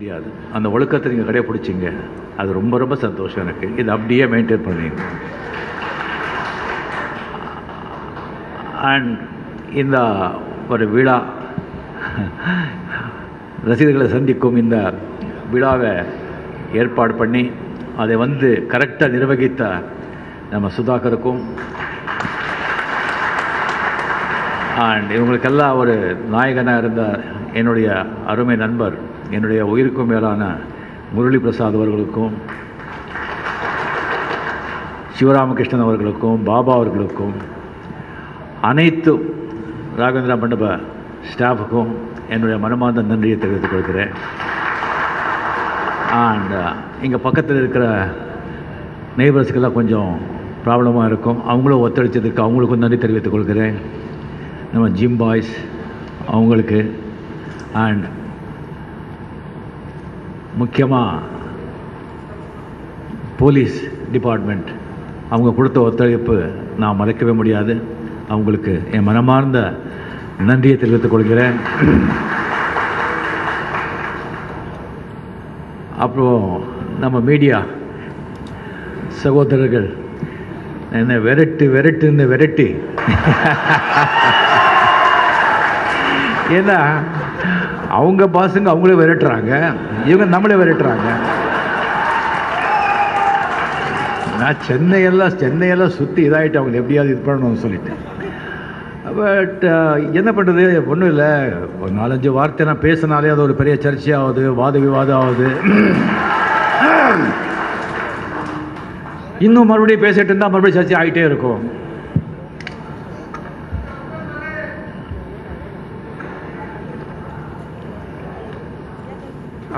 முடியாது. அந்த ஒழுக்கத்தை நீங்கள் கடைப்பிடிச்சிங்க அது ரொம்ப ரொம்ப சந்தோஷம் எனக்கு. இது அப்படியே மெயின்டைன் பண்ணீங்க அண்ட் இந்த ஒரு விழா ரசிகர்களை சந்திக்கும் இந்த விழாவை ஏற்பாடு பண்ணி அதை வந்து கரெக்டாக நிர்வகித்த நம்ம சுதாகருக்கும் அண்ட் இவங்களுக்கெல்லாம் ஒரு நாயகனாக இருந்த என்னுடைய அருமை நண்பர் என்னுடைய உயிருக்கும் மேலான முரளி பிரசாத் அவர்களுக்கும் சிவராமகிருஷ்ணன் அவர்களுக்கும் பாபா அவர்களுக்கும் அனைத்து ராகவேந்திரா மண்டப ஸ்டாஃபுக்கும் என்னுடைய மனமார்ந்த நன்றியை தெரிவித்துக் கொள்கிறேன். அண்ட் uh, இங்கே பக்கத்தில் இருக்கிற நெய்பர்ஸுக்கெல்லாம் கொஞ்சம் ப்ராப்ளமாக இருக்கும். அவங்களும் ஒத்துழைச்சதுக்கு அவங்களுக்கும் நன்றி தெரிவித்துக் கொள்கிறேன். நம்ம ஜிம் பாய்ஸ் அவங்களுக்கு. அண்ட் முக்கியமாக போலீஸ் டிபார்ட்மெண்ட் அவங்க கொடுத்த ஒத்துழைப்பு நான் மறக்கவே முடியாது. அவங்களுக்கு என் மனமார்ந்த நன்றியை தெரிவித்துக் கொள்கிறேன். அப்புறம் நம்ம மீடியா சகோதரர்கள் என்ன விரட்டு விரட்டுன்னு விரட்டி. ஏன்னா அவங்க பாசுங்க அவங்களே விரட்டுறாங்க. இவங்க நம்மளே விரட்டுறாங்க. நான் சென்னையெல்லாம் சென்னையெல்லாம் சுற்றி இதாகிட்டு அவங்க எப்படியாவது இது பண்ணணும்னு சொல்லிட்டு. பட் என்ன பண்ணுறது ஒன்றும் இல்லை. ஒரு நாலஞ்சு வார்த்தை நான் பேசினாலே அது ஒரு பெரிய சர்ச்சையாகுது வாத விவாதம் ஆகுது இன்னும் மறுபடியும் பேசிட்டு இருந்தால் மறுபடியும் சர்ச்சை ஆகிட்டே இருக்கும்.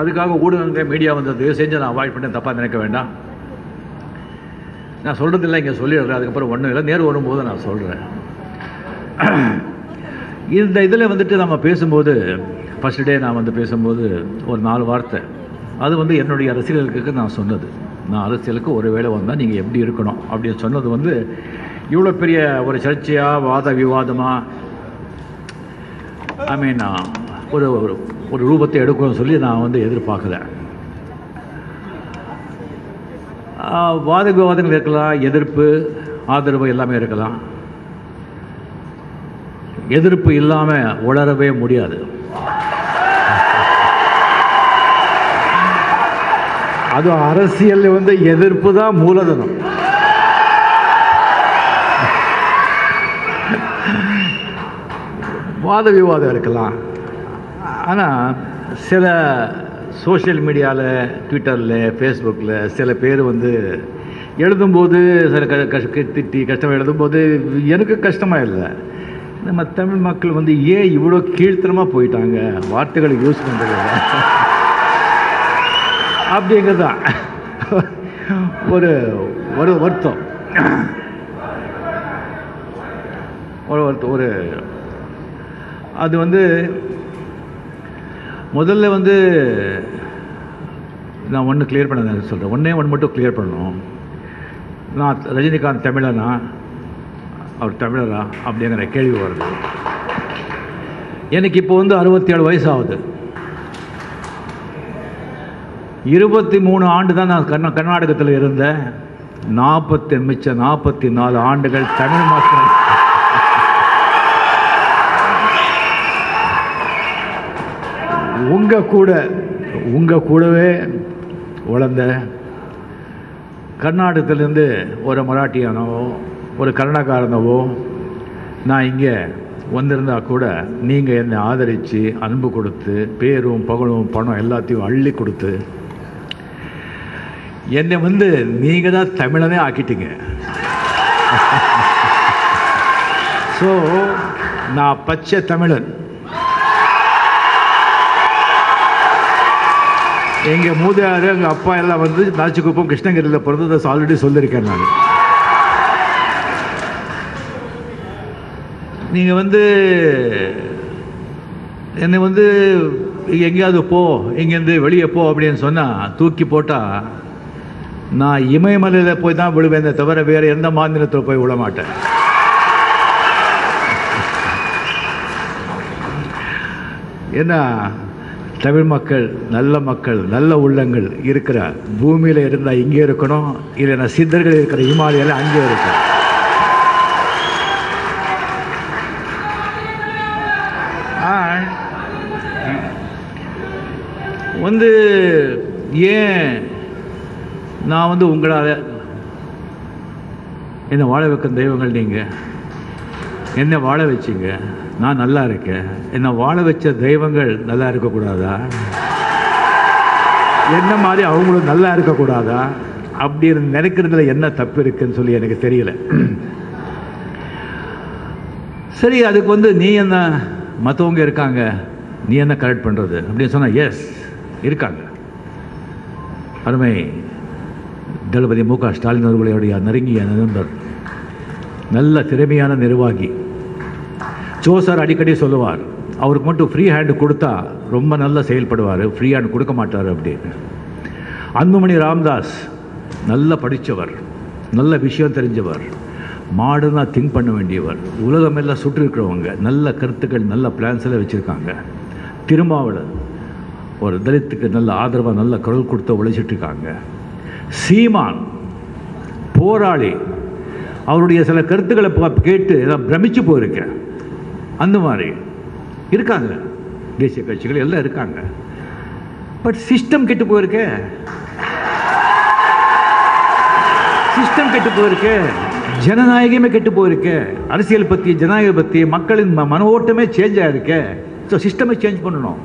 அதுக்காக ஊடகங்கள் மீடியா வந்தது செஞ்சு நான் அவாய்ட் பண்ணி தப்பாக நினைக்க வேண்டாம். நான் சொல்கிறது இல்லை இங்கே சொல்லிடுறேன். அதுக்கப்புறம் ஒன்றும் இல்லை. நேர் வரும்போது நான் சொல்கிறேன் இந்த இதில் வந்துட்டு நம்ம பேசும்போது ஃபஸ்ட் டே நான் வந்து பேசும்போது ஒரு நாலு வார்த்தை. அது வந்து என்னுடைய அரசியலுக்கு நான் சொன்னது. நான் அரசியலுக்கு ஒரு வேளை வந்தால் நீங்கள் எப்படி இருக்கணும்? அப்படின்னு சொன்னது வந்து இவ்வளோ பெரிய ஒரு சர்ச்சையாக வாத விவாதமாக ஐ மீன் ஒரு ஒரு ரூபத்தை எடுக்கணும்னு சொல்லி நான் வந்து எதிர்பார்க்கல. வாத விவாதங்கள் இருக்கலாம் எதிர்ப்பு ஆதரவு எல்லாமே இருக்கலாம். எதிர்ப்பு இல்லாமல் உளரவே முடியாது. அது அரசியல் வந்து எதிர்ப்பு தான் மூலதனம். வாத விவாதம் இருக்கலாம். ஆனால் சில சோஷியல் மீடியாவில் ட்விட்டரில் ஃபேஸ்புக்கில் சில பேர் வந்து எழுதும்போது சில க கஷ்ட திட்டி கஷ்டமாக எழுதும்போது எனக்கு கஷ்டமாக இல்லை. நம்ம தமிழ் மக்கள் வந்து ஏன் இவ்வளோ கீழ்த்தனமாக போயிட்டாங்க? வார்த்தைகளை யூஸ் பண்ணுறது அப்படிங்கிறது தான் ஒரு ஒரு வருத்தம். ஒரு வருத்தம் ஒரு அது வந்து முதல்ல வந்து நான் ஒன்று கிளியர் பண்ண சொல்கிறேன் ஒன்றே ஒன்று மட்டும் கிளியர் பண்ணணும். நான் ரஜினிகாந்த் தமிழனா? அவர் தமிழரா? அப்படிங்கிற கேள்வி வருது. எனக்கு இப்போ வந்து அறுபத்தி ஏழு வயசு ஆகுது இருபத்தி மூணு ஆண்டு தான் நான் கர்நா கர்நாடகத்தில் இருந்தேன். நாற்பத்தி மிச்ச நாற்பத்தி நாலு ஆண்டுகள் தமிழ் மக்கள் உங்கள் கூட உங்கள் கூடவே வளர்ந்த கர்நாடகத்திலேருந்து ஒரு மராட்டியானவோ ஒரு கன்னடக்காரனவோ நான் இங்கே வந்திருந்தா கூட நீங்கள் என்னை ஆதரித்து அன்பு கொடுத்து பேரும் பகலும் பணம் எல்லாத்தையும் அள்ளி கொடுத்து என்னை வந்து நீங்கள் தான் தமிழனே ஆக்கிட்டீங்க. ஸோ நான் பச்சை தமிழன். எங்கள் மூதையார் எங்கள் அப்பா எல்லாம் வந்து நாச்சிக்குப்பம் கிருஷ்ணகிரியில் பிறந்ததை ஆல்ரெடி சொல்லியிருக்கேன் நான். நீங்கள் வந்து என்னை வந்து எங்கேயாவது போ இங்கேருந்து வெளியே போ அப்படின்னு சொன்னால் தூக்கி போட்டால் நான் இமயமலையில் போய் தான் விழுவேன் தவிர வேறு எந்த மாநிலத்தில் போய் விழ மாட்டேன். ஏன்னா தமிழ் மக்கள் நல்ல மக்கள் நல்ல உள்ளங்கள் இருக்கிற பூமியில் இருந்தால் இங்கே இருக்கணும் இல்லைன்னா சித்தர்கள் இருக்கிற இமாலயில் அங்கே இருக்கணும். ஆ, வந்து ஏன் நான் வந்து உங்களால் என்னை வாழ வைக்கும் தெய்வங்கள் நீங்கள் என்னை வாழ வச்சிங்க. நான் நல்லா இருக்கேன். என்னை வாழ வச்ச தெய்வங்கள் நல்லா இருக்கக்கூடாதா? என்ன மாதிரி அவங்களும் நல்லா இருக்கக்கூடாதா? அப்படி இருந்து நினைக்கிறதுல என்ன தப்பு இருக்குன்னு சொல்லி எனக்கு தெரியல. சரி அதுக்கு வந்து நீ என்ன மற்றவங்க இருக்காங்க நீ என்ன கரெக்ட் பண்ணுறது அப்படின்னு சொன்னால் எஸ் இருக்காங்க. அருமை தளபதி மு க ஸ்டாலின் அவர்களுடைய நெருங்கிய நண்பர். நல்ல திறமையான நிர்வாகி. ஜோ சார் அடிக்கடி சொல்லுவார் அவருக்கு மட்டும் ஃப்ரீ ஹேண்டு கொடுத்தா ரொம்ப நல்லா செயல்படுவார் ஃப்ரீ ஹேண்ட் கொடுக்க மாட்டார் அப்படின்னு. அன்புமணி ராம்தாஸ் நல்லா படித்தவர் நல்ல விஷயம் தெரிஞ்சவர் மாடர்னாக திங்க் பண்ண வேண்டியவர் உலகமெல்லாம் சுற்றி இருக்கிறவங்க நல்ல கருத்துக்கள் நல்ல பிளான்ஸ் எல்லாம் வச்சுருக்காங்க. திருமாவளர் ஒரு தலித்துக்கு நல்ல ஆதரவாக நல்ல குரல் கொடுத்து உழைச்சிட்ருக்காங்க சீமான் போராளி அவருடைய சில கருத்துக்களை கேட்டு நான் பிரமிச்சு போயிருக்கேன். அந்த மாதிரி. இருக்காங்க. தேசிய கட்சிகள் எல்லாம் இருக்காங்க. பட் சிஸ்டம் கெட்டு போயிருக்கே. சிஸ்டம் கெட்டு போயிருக்கு. ஜனநாயகமே கெட்டு போயிருக்கு. அரசியல் பற்றி ஜனநாயகம் பற்றி மக்களின் மன ஓட்டமே சேஞ்ச் ஆயிருக்கு. ஸோ சிஸ்டமே சேஞ்ச் பண்ணணும்.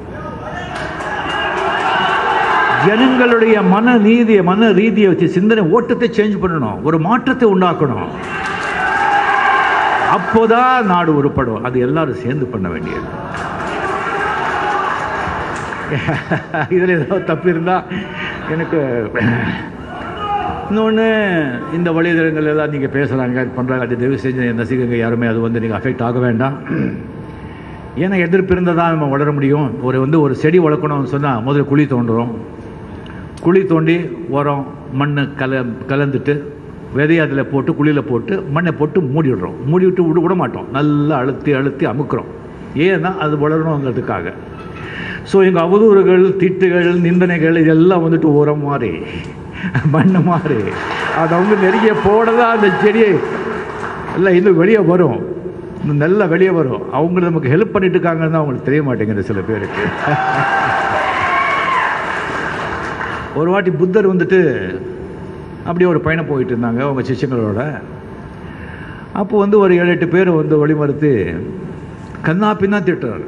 ஜனங்களுடைய மன நீதியை மன ரீதியை வச்சு சிந்தனை ஓட்டத்தை சேஞ்ச் பண்ணணும். ஒரு மாற்றத்தை உண்டாக்கணும். அப்போதான் நாடு உருப்படும். அது எல்லாரும் சேர்ந்து பண்ண வேண்டியது. இதில் ஏதோ தப்பு இருந்தால் எனக்கு இன்னொன்று இந்த வழிதளங்கள் எல்லாம் நீங்கள் பேசுகிறாங்க பண்ணுறாங்க அது தயவு செஞ்சு ரசிகங்க யாருமே அது வந்து நீங்கள் அஃபெக்ட் ஆக வேண்டாம். ஏன்னா எதிர்ப்பு இருந்தால் தான் நம்ம வளர முடியும். ஒரு வந்து ஒரு செடி வளர்க்கணும்னு சொன்னால் முதல்ல குழி தோண்டுறோம். குழி தோண்டி உரம் மண் கல கலந்துட்டு விதையை அதில் போட்டு குழியில் போட்டு மண்ணை போட்டு மூடி விடுறோம் மூடி விட்டு விட விட மாட்டோம் நல்லா அழுத்தி அழுத்தி அமுக்கிறோம். ஏன்னா அது வளரணுங்கிறதுக்காக. ஸோ எங்கள் அவதூறுகள் திட்டுகள் நிந்தனைகள் இதெல்லாம் வந்துட்டு உரம் மாதிரி மண் மாதிரி அது அவங்க நெருங்கிய போட தான் அந்த செடியை எல்லாம் இன்னும் வெளியே வரும். இன்னும் நல்லா வெளியே வரும். அவங்க நமக்கு ஹெல்ப் பண்ணிட்டு இருக்காங்கன்னு தான் அவங்களுக்கு தெரிய மாட்டேங்குது சில பேருக்கு. ஒரு வாட்டி புத்தர் வந்துட்டு அப்படியே ஒரு பயணம் போயிட்டு இருந்தாங்க அவங்க சிஷ்யங்களோட. அப்போ வந்து ஒரு ஏழு எட்டு பேர் வந்து வழிமறுத்து கண்ணா பின்னா திட்டுறாரு.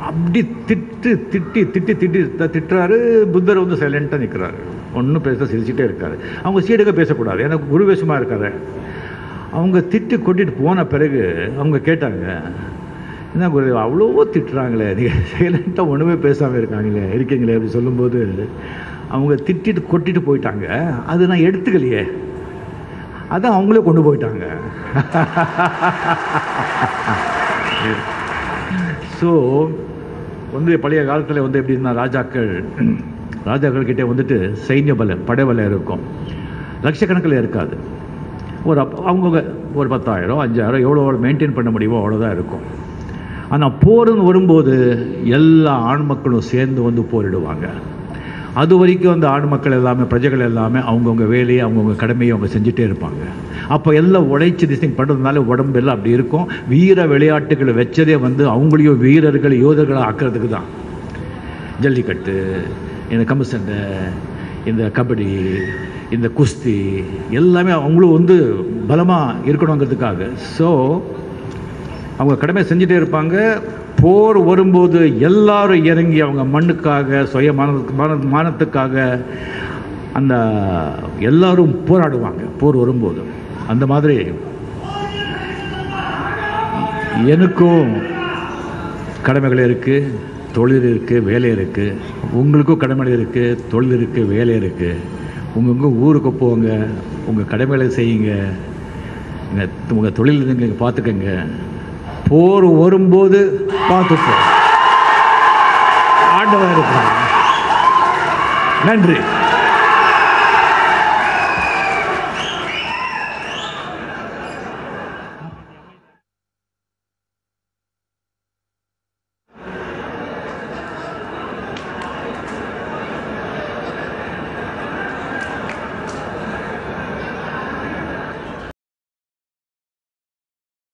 அப்படி திட்டு திட்டி திட்டி திட்டி த- திட்டுறாரு. புத்தர் வந்து சைலண்ட்டாக நிற்கிறாரு ஒன்றும் பேச சிரிச்சுட்டே இருக்காரு. அவங்க சீடுக பேசக்கூடாது. ஏன்னா குருவேஷமாக இருக்காரு. அவங்க திட்டு கொட்டிட்டு போன பிறகு அவங்க கேட்டாங்க என்ன குரு அவ்வளோவோ திட்டுறாங்களே. நீங்கள் சைலண்ட்டாக ஒன்றுமே பேசாமல் இருக்காங்களே இருக்கீங்களே அப்படி சொல்லும்போது அவங்க திட்டிட்டு கொட்டிட்டு போயிட்டாங்க. அது நான் எடுத்துக்கலையே. அதான் அவங்களே கொண்டு போயிட்டாங்க. ஸோ வந்து பழைய காலத்தில் வந்து எப்படின்னா ராஜாக்கள் ராஜாக்கள் கிட்டே வந்துட்டு சைன்ய பலம் படைவலை இருக்கும். லட்சக்கணக்கில் இருக்காது. ஒரு அப் அவங்க ஒரு பத்தாயிரம் அஞ்சாயிரம் எவ்வளோ மெயின்டைன் பண்ண முடியுமோ அவ்வளோதான் இருக்கும். ஆனால் போர்னு வரும்போது எல்லா ஆண் மக்களும் சேர்ந்து வந்து போரிடுவாங்க. அது வரைக்கும் அந்த ஆண் மக்கள் எல்லாமே பிரஜைகள் எல்லாமே அவங்கவுங்க வேலையை அவங்கவுங்க கடமையை அவங்க செஞ்சுட்டே இருப்பாங்க. அப்போ எல்லாம் உழைச்சி திசிங் பண்ணுறதுனால உடம்பு எல்லாம் அப்படி இருக்கும். வீர விளையாட்டுகளை வச்சதே வந்து அவங்களையும் வீரர்கள் யோதர்களை ஆக்கிறதுக்கு தான். ஜல்லிக்கட்டு இந்த கம்பு சண்டை இந்த கபடி இந்த குஸ்தி எல்லாமே அவங்களும் வந்து பலமாக இருக்கணுங்கிறதுக்காக. ஸோ அவங்க கடமை செஞ்சுட்டே இருப்பாங்க. போர் வரும்போது எல்லாரும் இறங்கி அவங்க மண்ணுக்காக சுய மான மானத்துக்காக அந்த எல்லாரும் போராடுவாங்க போர் வரும்போது. அந்த மாதிரி எனக்கும் கடமைகள் இருக்குது தொழில் இருக்குது வேலை இருக்குது உங்களுக்கும் கடமைகள் இருக்குது தொழில் இருக்குது வேலை இருக்குது உங்க ஊருக்கு போங்க உங்கள் கடமைகளை செய்யுங்க. உங்கள் தொழில் நீங்கள் பார்த்துக்கங்க. போர் வரும்போது பார்த்துப்போம் ஆண்டவன் இருப்பாங்க நன்றி.